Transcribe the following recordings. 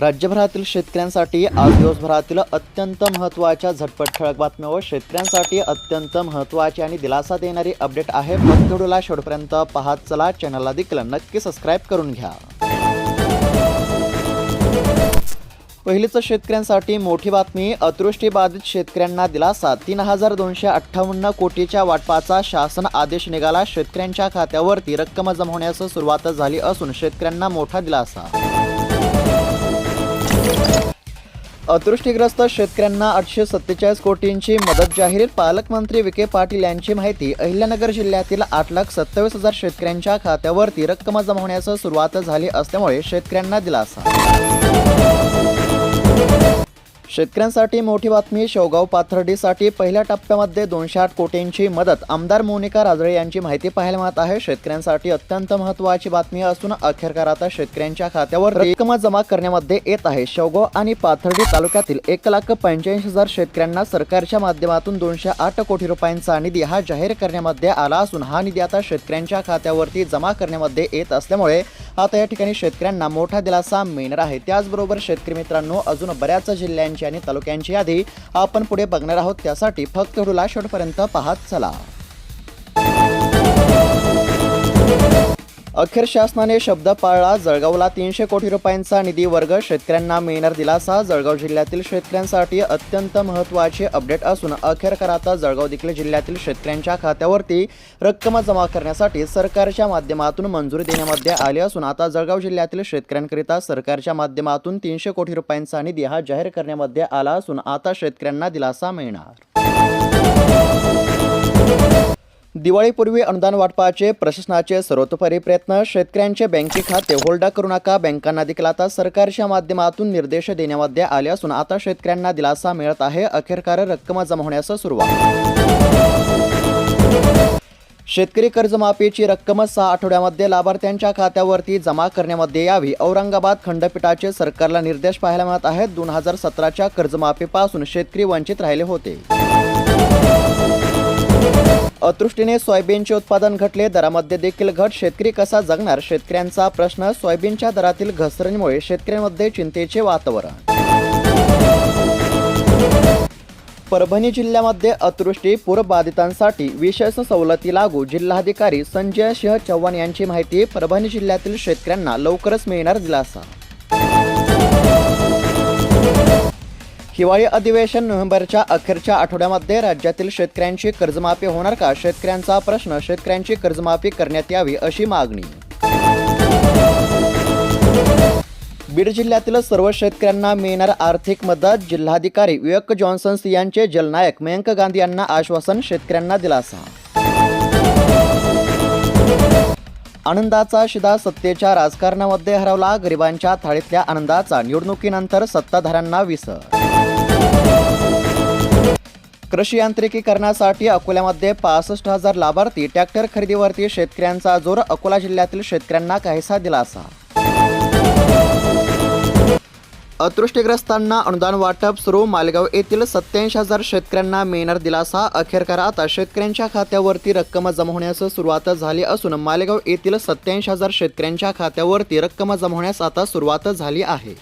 राज्यभरातील शेतकऱ्यांसाठी आज दिवसभरातील अत्यंत महत्त्वाच्या झटपट ठळक बातम्या व शेतकऱ्यांसाठी अत्यंत महत्त्वाची आणि दिलासा देणारी अपडेट आहे फक्त व्हिडिओला शेवटपर्यंत पाहत चला. चॅनलला देखील नक्की सबस्क्राईब करून घ्या. पहिलीच शेतकऱ्यांसाठी मोठी बातमी अतृष्टीबाधित शेतकऱ्यांना दिलासा तीन हजार दोनशे अठ्ठावन्न कोटीच्या वाटपाचा शासन आदेश निघाला. शेतकऱ्यांच्या खात्यावरती रक्कम जमवण्यास सुरुवात झाली असून शेतकऱ्यांना मोठा दिलासा. अतृष्टीग्रस्त शेतकऱ्यांना आठशे सत्तेचाळीस कोटींची मदत जाहीर. पालकमंत्री विखे पाटील यांची माहिती अहिल्यानगर जिल्ह्यातील आठ लाख सत्तावीस हजार शेतकऱ्यांच्या खात्यावरती रक्कम जमवण्यास सुरुवात झाली असल्यामुळे शेतकऱ्यांना दिलासा. शेतकऱ्यांसाठी मोठी बातमी शेवगाव पाथर्डीसाठी. पहिल्या टप्प्यामध्ये दोनशे आठ कोटींची मदत. आमदार मोनिका राजळे यांची माहिती पाहायला मिळत आहे. शेतकऱ्यांसाठी अत्यंत महत्त्वाची बातमी असून अखेरकार आता शेतकऱ्यांच्या खात्यावर रक्कम जमा करण्यामध्ये येत आहे. शेवगाव आणि पाथर्डी तालुक्यातील एक लाख पंच्याऐंशी हजार शेतकऱ्यांना सरकारच्या माध्यमातून दोनशे आठ कोटी रुपयांचा निधी हा जाहीर करण्यामध्ये आला असून हा निधी आता शेतकऱ्यांच्या खात्यावरती जमा करण्यामध्ये येत असल्यामुळे आता या ठिकाणी शेतकऱ्यांना मोठा दिलासा मिळणार आहे. त्याचबरोबर शेतकरी मित्रांनो अजून बऱ्याच जिल्ह्यांच्या आणि तालुक्यांची यादी आपण पुढे बघणार आहोत. त्यासाठी फक्त व्हिडिओला शेवटपर्यंत पाहत चला. अखेर शासनाने शब्द पाळला. जळगावला तीनशे कोटी रुपयांचा निधी वर्ग शेतकऱ्यांना मिळणार दिलासा. जळगाव जिल्ह्यातील शेतकऱ्यांसाठी अत्यंत महत्त्वाचे अपडेट असून अखेरकार आता जळगाव देखील जिल्ह्यातील शेतकऱ्यांच्या खात्यावरती रक्कम जमा करण्यासाठी सरकारच्या माध्यमातून मंजुरी देण्यामध्ये आली असून आता जळगाव जिल्ह्यातील शेतकऱ्यांकरिता सरकारच्या माध्यमातून तीनशे कोटी रुपयांचा निधी हा जाहीर करण्यामध्ये आला असून आता शेतकऱ्यांना दिलासा मिळणार. दिवाळीपूर्वी अनुदान वाटपाचे प्रशासनाचे सर्वतोपरी प्रयत्न शेतकऱ्यांचे बँके खाते होल्ड करू नका बँकांना देखील आता सरकारच्या माध्यमातून निर्देश देण्यामध्ये आले असून आता शेतकऱ्यांना दिलासा मिळत आहे. अखेरकार रक्कम जमा होण्यास सुरुवात. शेतकरी कर्जमाफीची रक्कम सहा आठवड्यामध्ये लाभार्थ्यांच्या खात्यावरती जमा करण्यामध्ये यावी. औरंगाबाद खंडपीठाचे सरकारला निर्देश पाहायला मिळत आहेत. दोन हजार सतराच्या कर्जमाफीपासून शेतकरी वंचित राहिले होते. अतृष्टीने सोयाबीनचे उत्पादन घटले दरामध्ये देखील घट. शेतकरी कसा जगणार? शेतकऱ्यांचा प्रश्न सोयाबीनच्या दरातील घसरणीमुळे शेतकऱ्यांमध्ये चिंतेचे वातावरण. परभणी जिल्ह्यामध्ये अतृष्टी पूरबाधितांसाठी विशेष सवलती लागू. जिल्हाधिकारी संजय सिंह चव्हाण यांची माहिती परभणी जिल्ह्यातील शेतकऱ्यांना लवकरच मिळणार दिलासा. हिवाळी अधिवेशन नोव्हेंबरच्या अखेरच्या आठवड्यामध्ये राज्यातील शेतकऱ्यांची कर्जमाफी होणार का? शेतकऱ्यांचा प्रश्न शेतकऱ्यांची कर्जमाफी करण्यात यावी अशी मागणी. बीड जिल्ह्यातील सर्व शेतकऱ्यांना मिळणार आर्थिक मदत जिल्हाधिकारी विवेक जॉन्सन्स यांचे जलनायक मयंक गांधी यांना आश्वासन शेतकऱ्यांना दिलासा. आनंदाचा शिदा सत्तेच्या राजकारणामध्ये हरवला गरिबांच्या थाळीतल्या आनंदाचा निवडणुकीनंतर सत्ताधाऱ्यांना विसर. कृषी यांत्रिकीकरणासाठी अकोल्यामध्ये पासष्ट हजार लाभार्थी ट्रॅक्टर खरेदीवरती शेतकऱ्यांचा जोर अकोला जिल्ह्यातील शेतकऱ्यांना काहीसा दिलासा. अतृष्टीग्रस्तांना अनुदान वाटप सुरू मालेगाव येथील सत्याऐंशी हजार शेतकऱ्यांना मिळणार दिलासा. अखेरकार आता शेतकऱ्यांच्या खात्यावरती रक्कम जमा होण्यास सुरुवात झाली असून मालेगाव येथील सत्याऐंशी हजार शेतकऱ्यांच्या खात्यावरती रक्कम जमा होण्यास आता सुरुवात झाली आहे.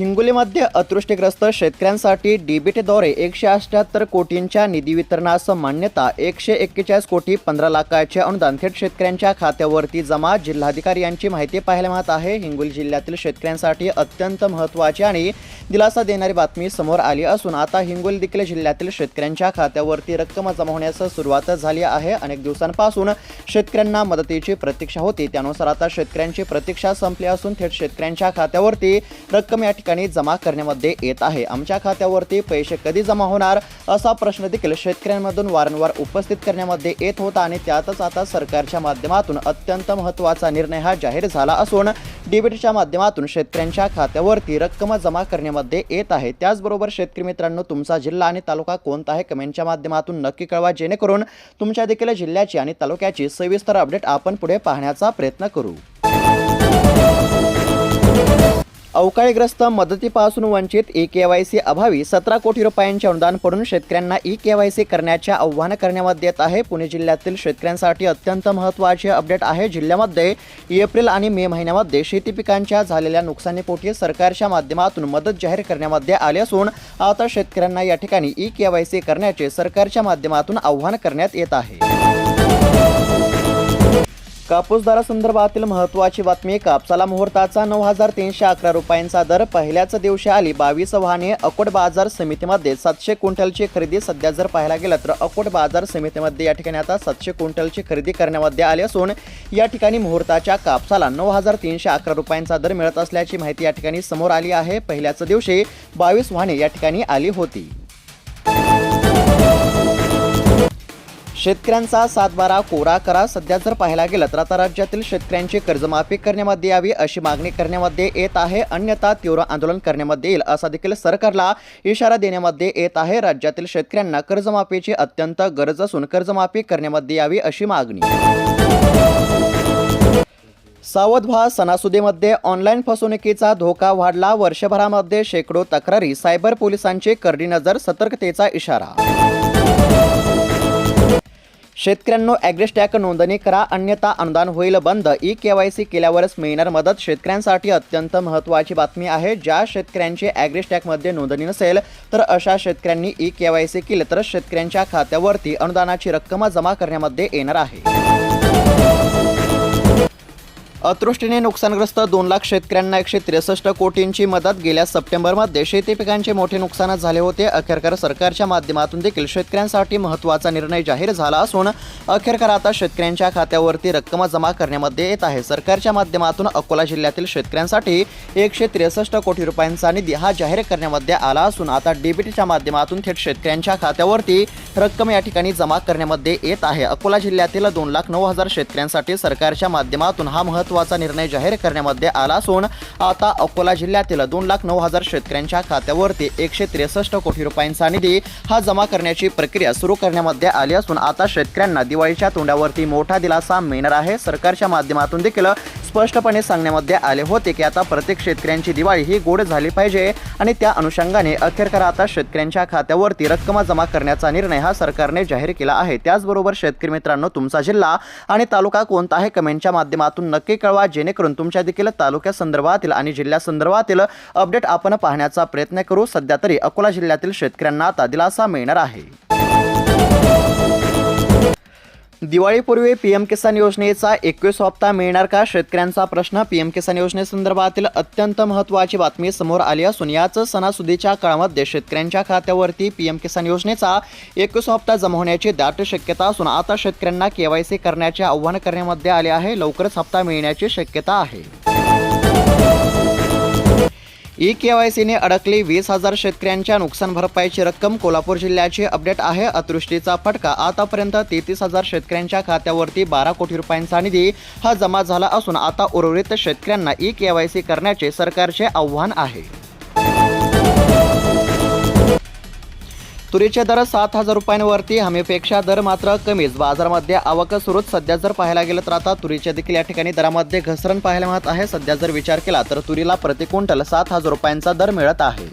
हिंगोलीमध्ये अतृष्टीग्रस्त शेतकऱ्यांसाठी डीबीटीद्वारे एकशे अठ्याहत्तर कोटींच्या निधी वितरणास मान्यता एकशे एक्केचाळीस कोटी पंधरा लाखाचे अनुदान थेट शेतकऱ्यांच्या खात्यावरती जमा जिल्हाधिकारी यांची माहिती पाहायला मिळत आहे. हिंगोली जिल्ह्यातील शेतकऱ्यांसाठी अत्यंत महत्त्वाची आणि दिलासा देणारी बातमी समोर आली असून आता हिंगोली देखील जिल्ह्यातील शेतकऱ्यांच्या खात्यावरती रक्कम जमा होण्यास सुरुवात झाली आहे. अनेक दिवसांपासून शेतकऱ्यांना मदतीची प्रतीक्षा होती. त्यानुसार आता शेतकऱ्यांची प्रतीक्षा संपली असून थेट शेतकऱ्यांच्या खात्यावरती रक्कम या ठिकाणी जमा करण्यामध्ये येत आहे. आमच्या खात्यावरती पैसे कधी जमा होणार असा प्रश्न देखील शेतकऱ्यांमधून वारंवार उपस्थित करण्यामध्ये येत होता आणि त्यातच आता सरकारच्या माध्यमातून अत्यंत महत्त्वाचा निर्णय हा जाहीर झाला असून डीबीटीच्या माध्यमातून शेतकऱ्यांच्या खात्यावरती रक्कम जमा करण्यामध्ये येत आहे. त्याचबरोबर शेतकरी मित्रांनो तुमचा जिल्हा आणि तालुका कोणता आहे कमेंटच्या माध्यमातून नक्की कळवा. जेणेकरून तुमच्या देखील जिल्ह्याची आणि तालुक्याची सविस्तर अपडेट आपण पुढे पाहण्याचा प्रयत्न करू. अवकाळीग्रस्त मदतीपासून वंचित ई के वाय सी अभावी सतरा कोटी रुपयांचे अनुदान पडून शेतकऱ्यांना ई के वाय सी करण्याचे आव्हान करण्यात येत आहे. पुणे जिल्ह्यातील शेतकऱ्यांसाठी अत्यंत महत्त्वाचे अपडेट आहे. जिल्ह्यामध्ये एप्रिल आणि मे महिन्यामध्ये शेती पिकांच्या झालेल्या नुकसानीपोटी सरकारच्या माध्यमातून मदत जाहीर करण्यामध्ये आली असून आता शेतकऱ्यांना या ठिकाणी ई के वाय सी करण्याचे सरकारच्या माध्यमातून आव्हान करण्यात येत आहे. कापूस दरासंदर्भातील महत्त्वाची बातमी कापसाला मुहूर्ताचा नऊ हजार तीनशे अकरा रुपयांचा दर पहिल्याच दिवशी आली. बावीस वाहने अकोट बाजार समितीमध्ये सातशे क्विंटलची खरेदी सध्या जर पाहायला गेलं तर अकोट बाजार समितीमध्ये या ठिकाणी आता सातशे क्विंटलची खरेदी करण्यामध्ये आली असून या ठिकाणी मुहूर्ताच्या कापसाला नऊ हजार तीनशे अकरा रुपयांचा दर मिळत असल्याची माहिती या ठिकाणी समोर आली आहे. पहिल्याच दिवशी बावीस वाहने या ठिकाणी आली होती. शेतकऱ्यांचा सातबारा कोरा करा सध्या जर पाहायला गेलं तर आता राज्यातील शेतकऱ्यांची कर्जमाफी करण्यामध्ये यावी अशी मागणी करण्यामध्ये येत आहे. अन्यथा तीव्र आंदोलन करण्यामध्ये येईल असा देखील सरकारला इशारा देण्यामध्ये येत आहे. राज्यातील शेतकऱ्यांना कर्जमाफीची अत्यंत गरज असून कर्जमाफी करण्यामध्ये यावी अशी मागणी. सावध व्हा सणासुदीमध्ये ऑनलाईन फसवणुकीचा धोका वाढला. वर्षभरामध्ये शेकडो तक्रारी सायबर पोलिसांची करडी नजर सतर्कतेचा इशारा. शेतकऱ्यांनो ॲग्रेस्टॅक नोंदणी करा अन्यथा अनुदान होईल बंद. ई के वाय सी केल्यावरच मिळणार मदत. शेतकऱ्यांसाठी अत्यंत महत्त्वाची बातमी आहे ज्या शेतकऱ्यांची ॲग्रेस्टॅकमध्ये नोंदणी नसेल तर अशा शेतकऱ्यांनी ई के वाय सी केले तर शेतकऱ्यांच्या खात्यावरती अनुदानाची रक्कम जमा करण्यामध्ये येणार आहे. अतृष्टीने नुकसानग्रस्त दोन लाख शेतकऱ्यांना एकशे त्रेसष्ट कोटींची मदत. गेल्या सप्टेंबरमध्ये शेती पिकांचे मोठे नुकसान झाले होते. अखेरकार सरकारच्या माध्यमातून देखील शेतकऱ्यांसाठी महत्त्वाचा निर्णय जाहीर झाला असून अखेरकार आता शेतकऱ्यांच्या खात्यावरती रक्कम जमा करण्यामध्ये येत आहे. सरकारच्या माध्यमातून अकोला जिल्ह्यातील शेतकऱ्यांसाठी एकशे त्रेसष्ट कोटी रुपयांचा निधी हा जाहीर करण्यामध्ये आला असून आता डीबीटीच्या माध्यमातून थेट शेतकऱ्यांच्या खात्यावरती रक्कम या ठिकाणी जमा करण्यामध्ये येत आहे. अकोला जिल्ह्यातील दोन लाख नऊ हजार शेतकऱ्यांसाठी सरकारच्या माध्यमातून हा महत्त्वाचा निर्णय जाहीर करण्यामध्ये आला असून आता अकोला जिल्ह्यातील दोन लाख नऊ हजार शेतकऱ्यांच्या खात्यावरती एकशे त्रेसष्ट कोटी रुपयांचा निधी हा जमा करण्याची प्रक्रिया सुरू करण्यामध्ये आली असून आता शेतकऱ्यांना दिवाळीच्या तोंडावरती मोठा दिलासा मिळणार आहे. सरकारच्या माध्यमातून देखील स्पष्टपणे सांगण्यामध्ये आले होते की आता प्रत्येक शेतकऱ्यांची दिवाळी ही गोड झाली पाहिजे आणि त्या अनुषंगाने अखेरकार आता शेतकऱ्यांच्या खात्यावरती रक्कम जमा करण्याचा निर्णय हा सरकारने जाहीर केला आहे. त्याचबरोबर शेतकरी मित्रांनो तुमचा जिल्हा आणि तालुका कोणता आहे? कमेंटच्या माध्यमातून नक्की कळवा जेणेकरून तुमच्या देखील तालुक्या संदर्भातील आणि जिल्ह्या संदर्भातील अपडेट आपण पाहण्याचा प्रयत्न करू. सध्या तरी अकोला जिल्ह्यातील शेतकऱ्यांना आता दिलासा मिळणार आहे. दिवाळीपूर्वी पीएम किसान योजनेचा एकवीस हप्ता मिळणार का? शेतकऱ्यांचा प्रश्न पीएम किसान योजनेसंदर्भातील अत्यंत महत्त्वाची बातमी समोर आली असून याच सणासुदीच्या काळामध्ये शेतकऱ्यांच्या खात्यावरती पीएम किसान योजनेचा एकवीस हप्ता जमा होण्याची दाट शक्यता असून आता शेतकऱ्यांना केवायसी करण्याचे आव्हान करण्यामध्ये आले आहे. लवकरच हप्ता मिळण्याची शक्यता आहे. ई के वाय सीने अडकली. वीस हजार शेतकऱ्यांच्या नुकसान भरपाईची रक्कम कोल्हापूर जिल्ह्याची अपडेट आहे. अतृष्टीचा फटका. आतापर्यंत तेहतीस हजार शेतकऱ्यांच्या खात्यावरती बारा कोटी रुपयांचा निधी हा जमा झाला असून आता उर्वरित शेतकऱ्यांना ई के वाय सी करण्याचे सरकारचे आव्हान आहे. तुरीचे दर सात हजार रुपयांवरती हमीपेक्षा दर मात्र कमीच. बाजारामध्ये आवक सुरूच. सध्या जर पाहायला गेलं तर आता तुरीच्या देखील या ठिकाणी दरामध्ये घसरण पाहायला मिळत आहे. सध्या जर विचार केला तर तुरीला प्रति क्विंटल सात हजार रुपयांचा दर मिळत आहे.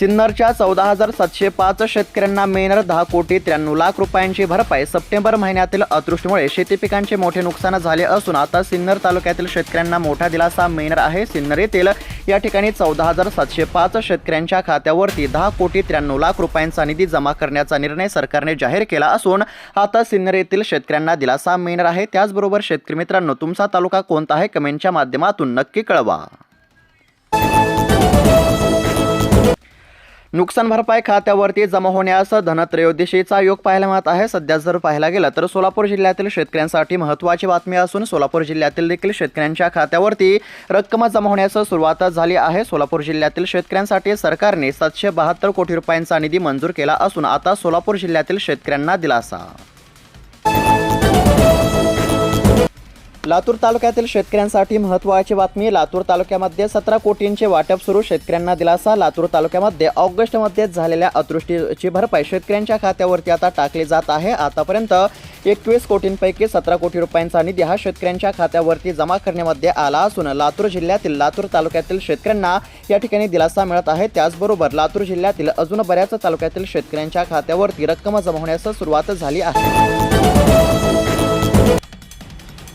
सिन्नरच्या चौदा हजार सातशे पाच शेतकऱ्यांना मिळणार दहा कोटी त्र्याण्णव लाख रुपयांची भरपाई सप्टेंबर महिन्यातील अतृष्टीमुळे शेती पिकांचे मोठे नुकसान झाले असून आता सिन्नर तालुक्यातील शेतकऱ्यांना मोठा दिलासा मिळणार आहे. सिन्नर येथील या ठिकाणी चौदा हजार सातशे पाच शेतकऱ्यांच्या खात्यावरती दहा कोटी त्र्याण्णव लाख रुपयांचा निधी जमा करण्याचा निर्णय सरकारने जाहीर केला असून आता सिन्नर येथील शेतकऱ्यांना दिलासा मिळणार आहे. त्याचबरोबर शेतकरी मित्रांनो तुमचा तालुका कोणता आहे? कमेंटच्या माध्यमातून नक्की कळवा. नुकसान भरपाई खात्यावरती जमा होण्यास धनत्रयोदशीचा योग पाहायला मिळत आहे. सध्या जर पाहायला गेलं तर सोलापूर जिल्ह्यातील शेतकऱ्यांसाठी महत्त्वाची बातमी असून सोलापूर जिल्ह्यातील देखील शेतकऱ्यांच्या खात्यावरती रक्कम जमा होण्यास सुरुवात झाली आहे. सोलापूर जिल्ह्यातील शेतकऱ्यांसाठी सरकारने सातशे बहात्तर कोटी रुपयांचा निधी मंजूर केला असून आता सोलापूर जिल्ह्यातील शेतकऱ्यांना दिलासा. लातूर तालुक्यातील शेतकऱ्यांसाठी महत्त्वाची बातमी. लातूर तालुक्यामध्ये सतरा कोटींचे वाटप सुरू. शेतकऱ्यांना दिलासा. लातूर तालुक्यामध्ये ऑगस्टमध्ये झालेल्या अतृष्टीची भरपाई शेतकऱ्यांच्या खात्यावरती आता टाकली जात आहे. आतापर्यंत एकवीस कोटींपैकी सतरा कोटी रुपयांचा निधी हा शेतकऱ्यांच्या खात्यावरती जमा करण्यामध्ये आला असून लातूर जिल्ह्यातील लातूर तालुक्यातील शेतकऱ्यांना या ठिकाणी दिलासा मिळत आहे. त्याचबरोबर लातूर जिल्ह्यातील अजून बऱ्याच तालुक्यातील शेतकऱ्यांच्या खात्यावरती रक्कम जमा होण्यास सुरुवात झाली आहे.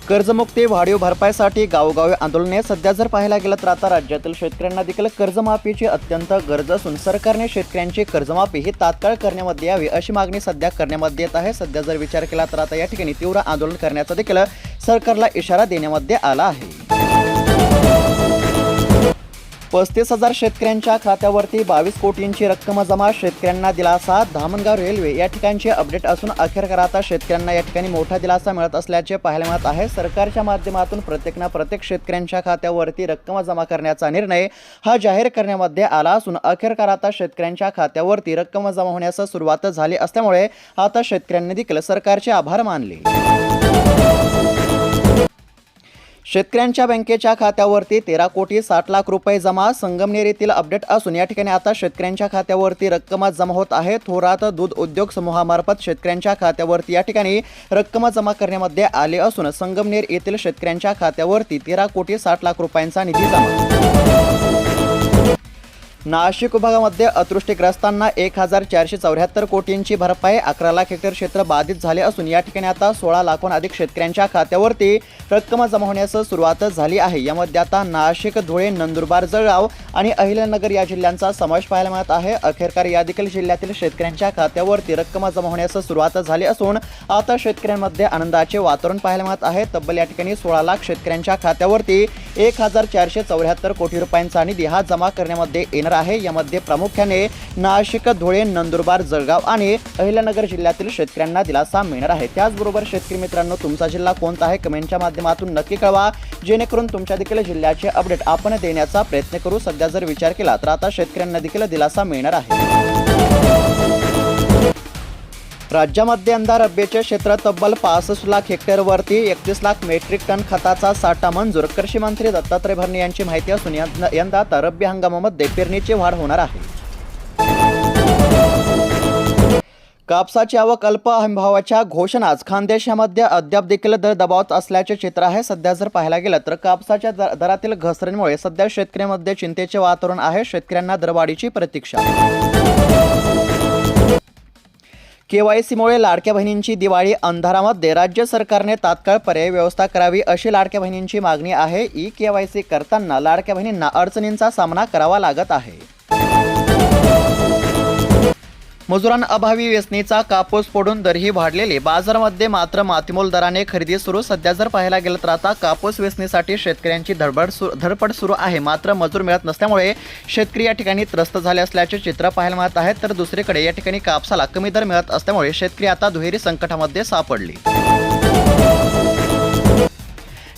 कर्जमुक्ती वाढीव भरपाईसाठी गावोगावी आंदोलने. सध्या जर पाहायला गेलं तर आता राज्यातील शेतकऱ्यांना देखील कर्जमाफीची अत्यंत गरज असून सरकारने शेतकऱ्यांची कर्जमाफी ही तात्काळ करण्यामध्ये यावी अशी मागणी सध्या करण्यामध्ये येत आहे. सध्या जर विचार केला तर आता या ठिकाणी तीव्र आंदोलन करण्याचा देखील सरकारला इशारा देण्यामध्ये आला आहे. पस्तीस हजार शेतकऱ्यांच्या खात्यावरती बावीस कोटींची रक्कम जमा शेतकऱ्यांना दिलासा. धामणगाव रेल्वे या ठिकाणचे अपडेट असून अखेरकर आता शेतकऱ्यांना या ठिकाणी मोठा दिलासा मिळत असल्याचे पाहायला मिळत आहे. सरकारच्या माध्यमातून प्रत्येकनं प्रत्येक शेतकऱ्यांच्या खात्यावरती रक्कम जमा करण्याचा निर्णय हा जाहीर करण्यामध्ये आला असून अखेरकर आता शेतकऱ्यांच्या खात्यावरती रक्कम जमा होण्यास सुरुवात झाली असल्यामुळे आता शेतकऱ्यांनी देखील सरकारचे आभार मानले. शेतकऱ्यांच्या बँकेच्या खात्यावरती तेरा कोटी साठ लाख रुपये जमा संगमनेर येथील अपडेट असून या ठिकाणी आता शेतकऱ्यांच्या खात्यावरती रक्कम जमा होत आहे. थोरात दूध उद्योग समूहामार्फत शेतकऱ्यांच्या खात्यावरती या ठिकाणी रक्कम जमा करण्यामध्ये आले असून संगमनेर येथील शेतकऱ्यांच्या खात्यावरती तेरा कोटी साठ लाख रुपयांचा निधी जमा नाशिक विभागामध्ये अतृष्टीग्रस्तांना एक हजार चारशे चौऱ्याहत्तर कोटींची भरपाई अकरा लाख हेक्टर क्षेत्र बाधित झाले असून या ठिकाणी आता सोळा लाखहून अधिक शेतकऱ्यांच्या खात्यावरती रक्कम जमा होण्यास सुरुवात झाली आहे. यामध्ये आता नाशिक धुळे नंदुरबार जळगाव आणि अहिल्यानगर या जिल्ह्यांचा समावेश पाहायला मिळत आहे. अखेरकार या देखील जिल्ह्यातील शेतकऱ्यांच्या खात्यावरती रक्कम जमा होण्यास सुरुवात झाली असून आता शेतकऱ्यांमध्ये आनंदाचे वातावरण पाहायला मिळत आहे. तब्बल या ठिकाणी सोळा लाख शेतकऱ्यांच्या खात्यावरती एक हजार चारशे चौऱ्याहत्तर कोटी रुपयांचा निधी हा जमा करण्यामध्ये येणार आहे. यामध्ये प्रामुख्याने नाशिक धुळे नंदुरबार जळगाव आणि अहिल्यानगर जिल्ह्यातील शेतकऱ्यांना दिलासा मिळणार आहे. त्याचबरोबर शेतकरी मित्रांनो तुमचा जिल्हा कोणता आहे कमेंटच्या माध्यमातून नक्की कळवा. जेणेकरून तुमच्या देखील जिल्ह्याचे अपडेट आपण देण्याचा प्रयत्न करू. सध्या जर विचार केला तर आता शेतकऱ्यांना देखील दिलासा मिळणार आहे. राज्यामध्ये यंदा रब्बीचे क्षेत्र तब्बल पासष्ट लाख हेक्टरवरती एकतीस लाख मेट्रिक टन खताचा साठा मंजूर. कृषी मंत्री दत्तात्रय भरणे यांची माहिती असून यंदा यंदा आता रब्बी हंगामामध्ये पेरणीची वाढ होणार आहे. कापसाची आवक अल्प हमीभावाच्या घोषणाच. खानदेशामध्ये अद्याप देखील दर दबावात असल्याचे चित्र आहे. सध्या जर पाहायला गेलं तर कापसाच्या दरातील घसरणीमुळे सध्या शेतकऱ्यांमध्ये चिंतेचे वातावरण आहे. शेतकऱ्यांना दरवाढीची प्रतीक्षा केवायसीमुळे लाडक्या बहिणींची दिवाळी अंधारामध्ये राज्य सरकारने तात्काळ पर्याय व्यवस्था करावी अशी लाडक्या बहिणींची मागणी आहे. ई केवायसी करताना लाडक्या बहिणींना अडचणींचा सामना करावा लागत आहे. मजुरांअभावी वेचणीचा कापूस फोडून दरही वाढलेले. बाजारामध्ये मात्र मातीमोल दराने खरेदी सुरू. सध्या जर पाहायला गेलं तर आता कापूस वेचणीसाठी शेतकऱ्यांची धडपड सुरू धडपड सुरू आहे. मात्र मजूर मिळत नसल्यामुळे शेतकरी या ठिकाणी त्रस्त झाले असल्याचे चित्र पाहायला मिळत आहे. तर दुसरीकडे या ठिकाणी कापसाला कमी दर मिळत असल्यामुळे शेतकरी आता दुहेरी संकटामध्ये सापडली.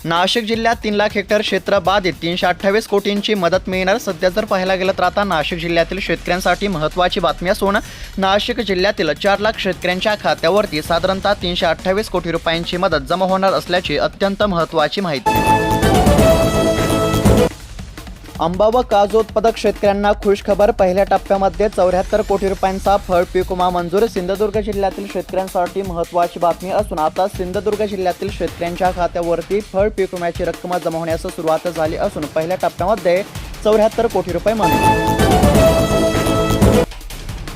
नाशिक जिल्ह्यात तीन लाख हेक्टर क्षेत्र बाधित तीनशे अठ्ठावीस कोटींची मदत मिळणार. सध्या जर पाहायला गेलं तर आता नाशिक जिल्ह्यातील शेतकऱ्यांसाठी महत्त्वाची बातमी असून नाशिक जिल्ह्यातील चार लाख शेतकऱ्यांच्या खात्यावरती साधारणतः तीनशे अठ्ठावीस कोटी रुपयांची मदत जमा होणार असल्याची अत्यंत महत्त्वाची माहिती. आंबा व काजू उत्पादक शेतकऱ्यांना खुश खबर. पहिल्या टप्प्यामध्ये चौऱ्याहत्तर कोटी रुपयांचा फळ पीक विमा मंजूर. सिंधुदुर्ग जिल्ह्यातील शेतकऱ्यांसाठी महत्त्वाची बातमी असून आता सिंधुदुर्ग जिल्ह्यातील शेतकऱ्यांच्या खात्यावरती फळ पीक विम्याची रक्कम जमा होण्यास सुरुवात झाली असून पहिल्या टप्प्यामध्ये चौऱ्याहत्तर कोटी रुपये मंजूर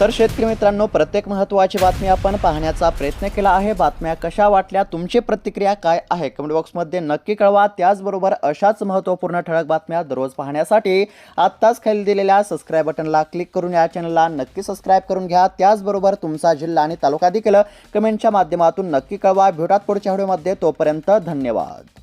तर शेतकरी मित्रांनो प्रत्येक महत्त्वाची बातमी आपण पाहण्याचा प्रयत्न केला आहे. बातम्या कशा वाटल्या तुमची प्रतिक्रिया काय आहे? कमेंट बॉक्समध्ये नक्की कळवा. त्याचबरोबर अशाच महत्त्वपूर्ण ठळक बातम्या दररोज पाहण्यासाठी आत्ताच खाली दिलेल्या सबस्क्राईब बटनला क्लिक करून या चॅनलला नक्की सबस्क्राईब करून घ्या. त्याचबरोबर तुमचा जिल्हा आणि तालुका देखील कमेंटच्या माध्यमातून नक्की कळवा. भेटात पुढच्या व्हिडिओमध्ये. तोपर्यंत धन्यवाद.